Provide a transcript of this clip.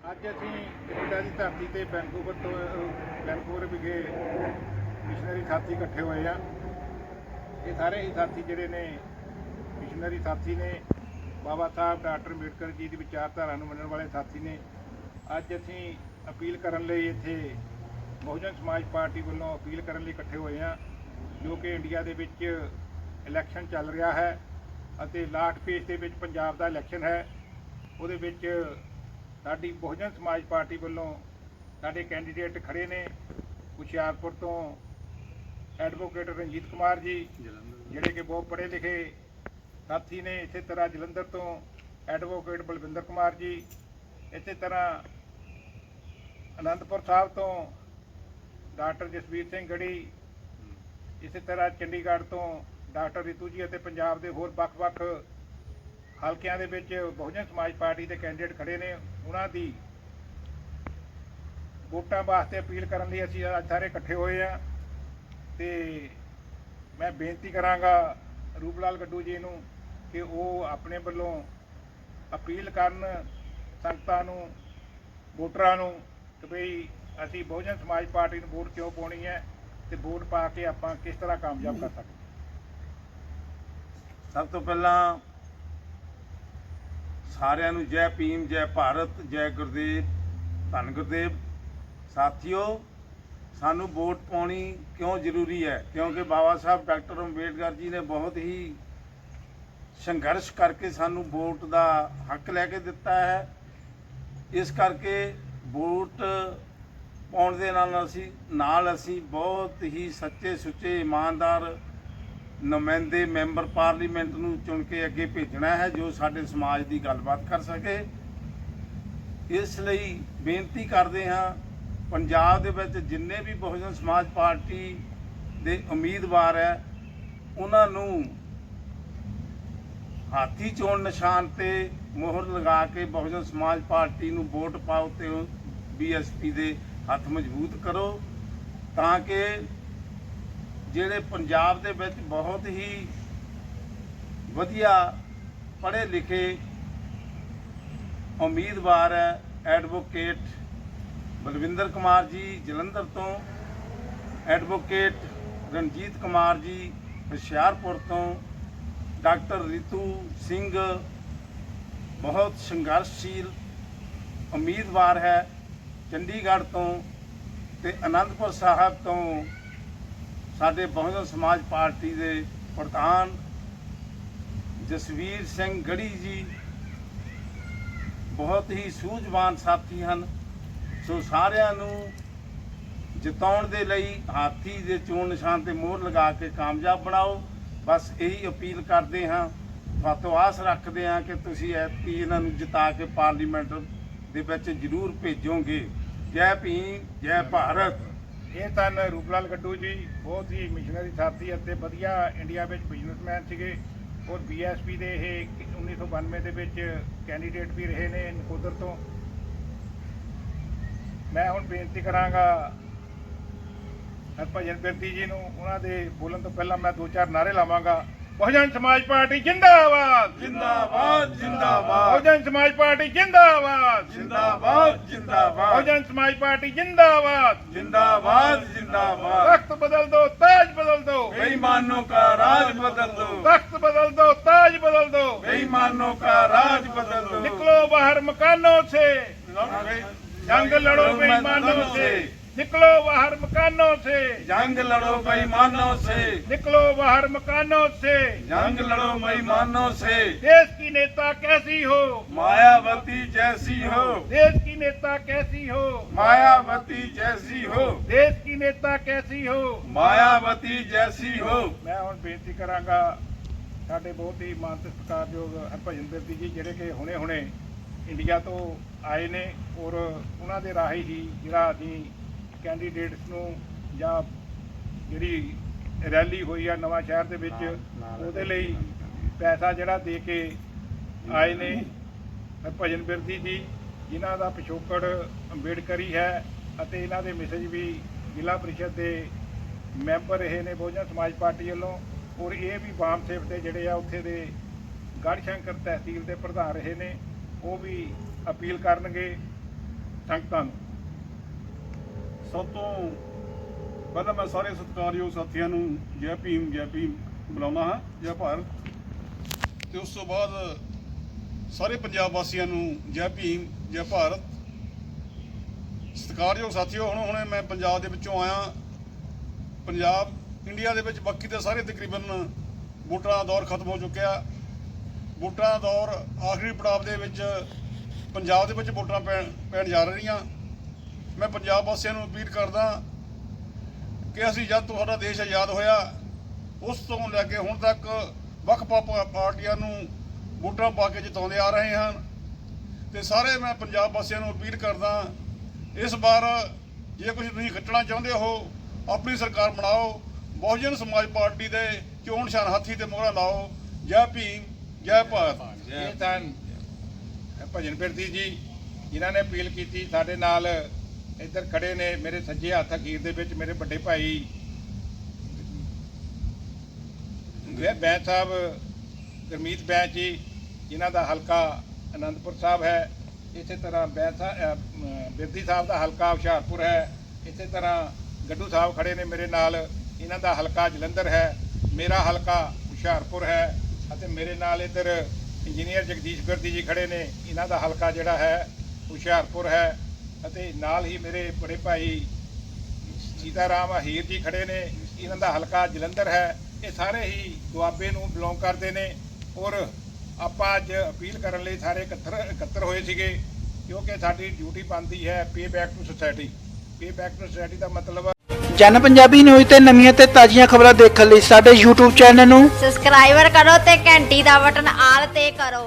ਅੱਜ ਅਸੀਂ ਕੈਨੇਡਾ ਦੀ ਧਰਤੀ ਤੇ ਵੈਨਕੂਵਰ ਤੋਂ ਅਹ, ਵੈਨਕੂਵਰ ਵਿਖੇ ਮਿਸ਼ਨਰੀ ਸਾਥੀ ਇਕੱਠੇ ਹੋਏ ਆ। ਇਹ ਸਾਰੇ ਹੀ ਸਾਥੀ ਜਿਹੜੇ ਨੇ ਮਿਸ਼ਨਰੀ ਸਾਥੀ ਨੇ ਬਾਬਾ ਸਾਹਿਬ ਡਾਕਟਰ ਅੰਬੇਡਕਰ ਜੀ ਦੀ ਵਿਚਾਰਧਾਰਾ ਨੂੰ ਮੰਨਣ ਵਾਲੇ ਸਾਥੀ ਨੇ। ਅੱਜ ਅਸੀਂ ਅਪੀਲ ਕਰਨ ਲਈ ਇੱਥੇ ਬਹੁਜਨ ਸਮਾਜ ਪਾਰਟੀ ਵੱਲੋਂ ਅਪੀਲ ਕਰਨ ਲਈ ਇਕੱਠੇ ਹੋਏ ਆ ਜੋ ਕਿ ਇੰਡੀਆ ਦੇ ਵਿੱਚ ਇਲੈਕਸ਼ਨ ਚੱਲ ਰਿਹਾ ਹੈ ਅਤੇ ਲਾਸਟ ਪੇਜ ਦੇ ਵਿੱਚ ਪੰਜਾਬ ਦਾ ਇਲੈਕਸ਼ਨ ਹੈ। ਉਹਦੇ ਵਿੱਚ ਸਾਡੀ ਬਹੁਜਨ ਸਮਾਜ ਪਾਰਟੀ ਵੱਲੋਂ ਸਾਡੇ ਕੈਂਡੀਡੇਟ ਖੜੇ ਨੇ ਹੁਸ਼ਿਆਰਪੁਰ ਤੋਂ ਐਡਵੋਕੇਟ ਰਣਜੀਤ ਕੁਮਾਰ ਜੀ, ਜਿਹੜੇ ਕਿ ਬਹੁਤ ਪੜ੍ਹੇ ਲਿਖੇ ਸਾਥੀ ਨੇ, ਇਸੇ ਤਰ੍ਹਾਂ ਜਲੰਧਰ ਤੋਂ ਐਡਵੋਕੇਟ ਬਲਵਿੰਦਰ ਕੁਮਾਰ ਜੀ, ਇਸੇ ਤਰ੍ਹਾਂ ਅਨੰਦਪੁਰ ਸਾਹਿਬ ਤੋਂ ਡਾਕਟਰ ਜਸਵੀਰ ਸਿੰਘ ਗੜੀ, ਇਸੇ ਤਰ੍ਹਾਂ ਚੰਡੀਗੜ੍ਹ ਤੋਂ ਡਾਕਟਰ ਰਿਤੂ ਜੀ ਅਤੇ ਪੰਜਾਬ ਦੇ ਹੋਰ ਵੱਖ-ਵੱਖ ਹਲਕਿਆਂ ਦੇ ਵਿੱਚ ਬਹੁਜਨ ਸਮਾਜ ਪਾਰਟੀ ਦੇ ਕੈਂਡੀਡੇਟ ਖੜੇ ਨੇ। ਉਹਨਾਂ ਦੀ ਵੋਟਾਂ ਵਾਸਤੇ ਅਪੀਲ ਕਰਨ ਲਈ ਅਸੀਂ ਅੱਜ ਸਾਰੇ ਇਕੱਠੇ ਹੋਏ ਆ ਤੇ ਮੈਂ ਬੇਨਤੀ ਕਰਾਂਗਾ ਰੂਪਲਾਲ ਗੱਡੂ ਜੀ ਨੂੰ ਕਿ ਉਹ ਆਪਣੇ ਵੱਲੋਂ ਅਪੀਲ ਕਰਨ ਸੰਗਤਾਂ ਨੂੰ, ਵੋਟਰਾਂ ਨੂੰ ਕਿ ਭਈ ਅਸੀਂ ਬਹੁਜਨ ਸਮਾਜ ਪਾਰਟੀ ਨੂੰ ਵੋਟ ਕਿਉਂ ਪਾਉਣੀ ਹੈ ਤੇ ਵੋਟ ਪਾ ਕੇ ਆਪਾਂ ਕਿਸ ਤਰ੍ਹਾਂ ਕਾਮਯਾਬ ਕਰ ਸਕਦੇ ਸਭ ਤੋਂ ਪਹਿਲਾਂ ਸਾਰਿਆਂ ਨੂੰ ਜੈ ਭੀਮ, ਜੈ ਭਾਰਤ, ਜੈ ਗੁਰਦੇਵ, ਧੰਨ ਗੁਰਦੇਵ। ਸਾਥੀਓ, ਸਾਨੂੰ ਵੋਟ ਪਾਉਣੀ ਕਿਉਂ ਜ਼ਰੂਰੀ ਹੈ? ਕਿਉਂਕਿ ਬਾਬਾ ਸਾਹਿਬ ਡਾਕਟਰ ਅੰਬੇਡਕਰ ਜੀ ਨੇ ਬਹੁਤ ਹੀ ਸੰਘਰਸ਼ ਕਰਕੇ ਸਾਨੂੰ ਵੋਟ ਦਾ ਹੱਕ ਲੈ ਕੇ ਦਿੱਤਾ ਹੈ। ਇਸ ਕਰਕੇ ਵੋਟ ਪਾਉਣ ਦੇ ਨਾਲ ਅਸੀਂ ਨਾਲ ਅਸੀਂ ਬਹੁਤ ਹੀ ਸੱਚੇ ਸੁੱਚੇ ਇਮਾਨਦਾਰ ਨੁਮਾਇੰਦੇ ਮੈਂਬਰ ਪਾਰਲੀਮੈਂਟ ਨੂੰ ਚੁਣ ਕੇ ਅੱਗੇ ਭੇਜਣਾ ਹੈ ਜੋ ਸਾਡੇ ਸਮਾਜ ਦੀ ਗੱਲਬਾਤ ਕਰ ਸਕੇ। ਇਸ ਲਈ ਬੇਨਤੀ ਕਰਦੇ ਹਾਂ, ਪੰਜਾਬ ਦੇ ਵਿੱਚ ਜਿੰਨੇ ਵੀ ਬਹੁਜਨ ਸਮਾਜ ਪਾਰਟੀ ਦੇ ਉਮੀਦਵਾਰ ਹੈ, ਉਹਨਾਂ ਨੂੰ ਹਾਥੀ ਚੋਣ ਨਿਸ਼ਾਨ ਤੇ ਮੋਹਰ ਲਗਾ ਕੇ ਬਹੁਜਨ ਸਮਾਜ ਪਾਰਟੀ ਨੂੰ ਵੋਟ ਪਾਓ ਤੇ ਬੀਐਸਪੀ ਦੇ ਹੱਥ ਮਜ਼ਬੂਤ ਕਰੋ, ਤਾਂ ਕਿ ਜਿਹੜੇ ਪੰਜਾਬ ਦੇ ਵਿੱਚ ਬਹੁਤ ਹੀ ਵਧੀਆ ਪੜ੍ਹੇ ਲਿਖੇ ਉਮੀਦਵਾਰ ਹੈ ਐਡਵੋਕੇਟ ਬਲਵਿੰਦਰ ਕੁਮਾਰ ਜੀ ਜਲੰਧਰ ਤੋਂ ਐਡਵੋਕੇਟ ਰਣਜੀਤ ਕੁਮਾਰ ਜੀ ਹੁਸ਼ਿਆਰਪੁਰ ਤੋਂ, ਡਾਕਟਰ ਰਿਤੂ ਸਿੰਘ ਬਹੁਤ ਸੰਘਰਸ਼ਸ਼ੀਲ ਉਮੀਦਵਾਰ ਹੈ, ਚੰਡੀਗੜ੍ਹ ਤੋਂ ਤੇ ਅਨੰਦਪੁਰ ਸਾਹਿਬ ਤੋਂ ਸਾਡੇ ਬਹੁਜਨ ਸਮਾਜ ਪਾਰਟੀ ਦੇ ਪ੍ਰਧਾਨ ਜਸਵੀਰ ਸਿੰਘ ਗੜੀ ਜੀ ਬਹੁਤ ਹੀ ਸੂਝਵਾਨ ਸਾਥੀ ਹਨ। ਸੋ ਸਾਰਿਆਂ ਨੂੰ ਜਿਤਾਉਣ ਦੇ ਲਈ ਹਾਥੀ ਦੇ ਚੋਣ ਨਿਸ਼ਾਨ ਤੇ ਮੋਹਰ ਲਗਾ ਕੇ ਕਾਮਯਾਬ ਬਣਾਓ। ਬਸ ਇਹੀ ਅਪੀਲ ਕਰਦੇ ਹਾਂ। ਤੁਹਾਤੋਂ ਆਸ ਰੱਖਦੇ ਹਾਂ ਕਿ ਤੁਸੀਂ ਐਤਕੀ ਇਹਨਾਂ ਨੂੰ ਜਿਤਾ ਕੇ ਪਾਰਲੀਮੈਂਟ ਦੇ ਵਿੱਚ ਜ਼ਰੂਰ ਭੇਜੋਗੇ। ਜੈ ਭੀਮ, ਜੈ ਭਾਰਤ। ਇਹ ਸਨ ਰੂਪਲਾਲ ਗੱਡੂ ਜੀ, ਬਹੁਤ ਹੀ ਮਿਸ਼ਨਰੀ ਸਾਥੀ ਅਤੇ ਵਧੀਆ ਇੰਡੀਆ ਵਿੱਚ ਬਿਜ਼ਨਸਮੈਨ ਸੀਗੇ। ਔਰ ਬੀਐਸਪੀ ਦੇ ਇਹ 1992 ਦੇ ਵਿੱਚ ਕੈਂਡੀਡੇਟ ਵੀ ਰਹੇ ਨੇ ਨਕੋਦਰ ਤੋਂ। ਮੈਂ ਹੁਣ ਬੇਨਤੀ ਕਰਾਂਗਾ ਹਰਭਜਨ ਬਿਰਤੀ ਜੀ ਨੂੰ, ਉਹਨਾਂ ਦੇ ਬੋਲਣ ਤੋਂ ਪਹਿਲਾਂ ਮੈਂ ਦੋ ਚਾਰ ਨਾਰੇ ਲਾਵਾਂਗਾ। ਬਹੁਜਨ ਸਮਾਜ ਪਾਰਟੀ ਜਿੰਦਾਬਾਦ! ਜਿੰਦਾਬਾਦ ਜਿੰਦਾਬਾਦ ਬਹੁਜਨ ਸਮਾਜ ਪਾਰਟੀ ਜਿੰਦਾਬਾਦ ਜਿੰਦਾਬਾਦ ਜਿੰਦਾਬਾਦ ਬਹੁਜਨ ਸਮਾਜ ਪਾਰਟੀ ਜਿੰਦਾਬਾਦ ਜਿੰਦਾਬਾਦ ਜਿੰਦਾਬਾਦ ਤਖਤ ਬਦਲ ਦੋ ਤਾਜ ਬਦਲ ਦੋ बेईमानों का राज बदल दो तख्त बदल दो ताज बदल दो बेईमानों का राज बदल दो निकलो बाहर मकानों से जंग लड़ो बेईमानों से निकलो बाहर मकानों से जंग लड़ो बेईमानों से निकलो बाहर मकानों से जंग लड़ो बेईमानों से देश की नेता कैसी हो मायावती जैसी हो देश की नेता कैसी हो मायावती जैसी हो देश की नेता कैसी हो मायावती जैसी हो ਮੈਂ ਹੁਣ ਬੇਨਤੀ ਕਰਾਂਗਾ ਸਾਡੇ ਬਹੁਤ ਹੀ ਮਾਨ ਤੇ ਸਤਿਕਾਰਯੋਗ ਹਰਭਜਨ ਬਿਰਦੀ ਜੀ ਜਿਹੜੇ ਕਿ ਹੁਣੇ-ਹੁਣੇ ਇੰਡੀਆ ਤੋਂ ਆਏ ਨੇ ਔਰ ਉਹਨਾਂ ਦੇ ਰਾਹੀਂ ਹੀ ਜਿਹੜਾ ਅਸੀਂ ਕੈਂਡੀਡੇਟਸ ਨੂੰ ਜਾਂ ਜਿਹੜੀ ਰੈਲੀ ਹੋਈ ਆ ਨਵਾਂ ਸ਼ਹਿਰ ਦੇ ਵਿੱਚ ਉਹਦੇ ਲਈ ਪੈਸਾ ਜਿਹੜਾ ਦੇ ਕੇ ਆਏ ਨੇ ਹਰਭਜਨ ਬਿਰਦੀ ਜੀ ਜਿਨ੍ਹਾਂ ਦਾ ਪਿਛੋਕੜ ਅੰਬੇਡਕਰ ਹੀ ਅਤੇ ਇਹਨਾਂ ਦੇ ਮਿਸਜ ਵੀ ਜ਼ਿਲ੍ਹਾ ਪ੍ਰੀਸ਼ਦ ਦੇ ਮੈਂਬਰ ਰਹੇ ਨੇ ਬਹੁਜਨ ਸਮਾਜ ਪਾਰਟੀ ਵੱਲੋਂ। ਔਰ ਇਹ ਵੀ ਵਾਮ ਸੇਵ ਦੇ ਜਿਹੜੇ ਆ ਉੱਥੇ ਦੇ ਗੜ੍ਹਸ਼ੰਕਰ ਤਹਿਸੀਲ ਦੇ ਪ੍ਰਧਾਨ ਰਹੇ ਨੇ। ਉਹ ਵੀ ਅਪੀਲ ਕਰਨਗੇ ਟੰਗ ਧੰਨ ਸਭ ਤੋਂ ਪਹਿਲਾਂ ਮੈਂ ਸਾਰੇ ਸਤਿਕਾਰਯੋਗ ਸਾਥੀਆਂ ਨੂੰ ਜੈ ਭੀਮ ਜੈ ਭੀਮ ਬੁਲਾਉਣਾ ਹਾਂ, ਜੈ ਭਾਰਤ। ਤੇ ਉਸ ਤੋਂ ਬਾਅਦ ਸਾਰੇ ਪੰਜਾਬ ਵਾਸੀਆਂ ਨੂੰ ਜੈ ਭੀਮ, ਜੈ ਭਾਰਤ। ਸਤਿਕਾਰਯੋਗ ਸਾਥੀਓ, ਹੁਣ ਹੁਣੇ ਮੈਂ ਪੰਜਾਬ ਦੇ ਵਿੱਚੋਂ ਆਇਆ। ਪੰਜਾਬ, ਇੰਡੀਆ ਦੇ ਵਿੱਚ ਬਾਕੀ ਦੇ ਸਾਰੇ ਤਕਰੀਬਨ ਵੋਟਾਂ ਦਾ ਦੌਰ ਖਤਮ ਹੋ ਚੁੱਕਿਆ। ਵੋਟਾਂ ਦਾ ਦੌਰ ਆਖਰੀ ਪੜਾਅ ਦੇ ਵਿੱਚ ਪੰਜਾਬ ਦੇ ਵਿੱਚ ਵੋਟਾਂ ਪੈਣ ਪੈਣ ਜਾ ਰਹੀਆਂ। ਮੈਂ ਪੰਜਾਬ ਵਾਸੀਆਂ ਨੂੰ ਅਪੀਲ ਕਰਦਾ ਕਿ ਅਸੀਂ ਜਦ ਤੁਹਾਡਾ ਦੇਸ਼ ਆਜ਼ਾਦ ਹੋਇਆ, ਉਸ ਤੋਂ ਲੈ ਕੇ ਹੁਣ ਤੱਕ ਵੱਖ-ਵੱਖ ਪਾਰਟੀਆਂ ਨੂੰ ਵੋਟਾਂ ਪਾ ਕੇ ਜਿਤਾਉਂਦੇ ਆ ਰਹੇ ਹਨ ਤੇ ਸਾਰੇ ਮੈਂ ਪੰਜਾਬ ਵਾਸੀਆਂ ਨੂੰ ਅਪੀਲ ਕਰਦਾ, ਇਸ ਵਾਰ ਜੇ ਕੁਝ ਤੁਸੀਂ ਖੱਟਣਾ ਚਾਹੁੰਦੇ ਹੋ, ਆਪਣੀ ਸਰਕਾਰ ਬਣਾਓ, ਬਹੁਜਨ ਸਮਾਜ ਪਾਰਟੀ ਦੇ ਚੋਣ ਸ਼ਾਨ ਹਾਥੀ ਤੇ ਮੋਹਰਾ ਲਾਓ। ਜੈ ਭੀਮ, ਜੈ ਭਾਰਤ। ਇਹ ਤਾਂ ਭਜਨ ਬਿਰਦੀ ਜੀ, ਜਿਨ੍ਹਾਂ ਨੇ ਅਪੀਲ ਕੀਤੀ, ਸਾਡੇ ਨਾਲ ਇੱਧਰ ਖੜੇ ਨੇ ਮੇਰੇ ਸੱਜੇ ਹੱਥ ਅਖੀਰ ਦੇ ਵਿੱਚ, ਮੇਰੇ ਵੱਡੇ ਭਾਈ। ਬੈਂਚ ਸਾਹਿਬ, ਗੁਰਮੀਤ ਬੈਂਚ ਜੀ, ਜਿਨ੍ਹਾਂ ਦਾ ਹਲਕਾ ਅਨੰਦਪੁਰ ਸਾਹਿਬ ਹੈ। ਇਸੇ ਤਰ੍ਹਾਂ ਬੈਂਸ ਸਾਹਿਬ- ਬਿਰਦੀ ਸਾਹਿਬ ਦਾ ਹਲਕਾ ਹੁਸ਼ਿਆਰਪੁਰ ਹੈ। ਇਸੇ ਤਰ੍ਹਾਂ ਗੱਡੂ ਸਾਹਿਬ ਖੜੇ ਨੇ ਮੇਰੇ ਨਾਲ। ਇਹਨਾਂ ਦਾ ਹਲਕਾ ਜਲੰਧਰ ਹੈ। ਮੇਰਾ ਹਲਕਾ ਹੁਸ਼ਿਆਰਪੁਰ ਹੈ ਅਤੇ ਮੇਰੇ ਨਾਲ ਇੱਧਰ ਇੰਜੀਨੀਅਰ ਜਗਦੀਸ਼ ਬਿਰਦੀ ਜੀ ਖੜੇ ਨੇ। ਇਹਨਾਂ ਦਾ ਹਲਕਾ ਜਿਹੜਾ ਹੈ, ਹੁਸ਼ਿਆਰਪੁਰ ਹੈ। ਅਤੇ ਨਾਲ ਹੀ ਮੇਰੇ ਬੜੇ ਭਾਈ ਸੀਤਾਰਾਮ ਅਹੀਰ ਜੀ ਖੜੇ ਨੇ। ਇਹਨਾਂ ਦਾ ਹਲਕਾ ਜਲੰਧਰ ਹੈ। ਇਹ ਸਾਰੇ ਹੀ ਦੁਆਬੇ ਨੂੰ ਬਿਲੋਂਗ ਕਰਦੇ ਨੇ ਔਰ ਆਪਾਂ ਅੱਜ ਅਪੀਲ ਕਰਨ ਲਈ ਸਾਰੇ ਇਕੱਤਰ ਇਕੱਤਰ ਹੋਏ ਸੀਗੇ ਕਿਉਂਕਿ ਸਾਡੀ ਡਿਊਟੀ ਬਣਦੀ ਹੈ pay back to society pay back to society ਦਾ ਮਤਲਬ ਜਨ ਪੰਜਾਬੀ ਨਿਊਜ਼ ਤੇ ਨਵੀਆਂ ਤੇ ਤਾਜ਼ੀਆਂ ਖਬਰਾਂ ਦੇਖਣ ਲਈ ਸਾਡੇ YouTube ਚੈਨਲ ਨੂੰ ਸਬਸਕ੍ਰਾਈਬਰ ਕਰੋ ਤੇ ਘੰਟੀ ਦਾ ਬਟਨ ਆਲ ਤੇ ਕਰੋ।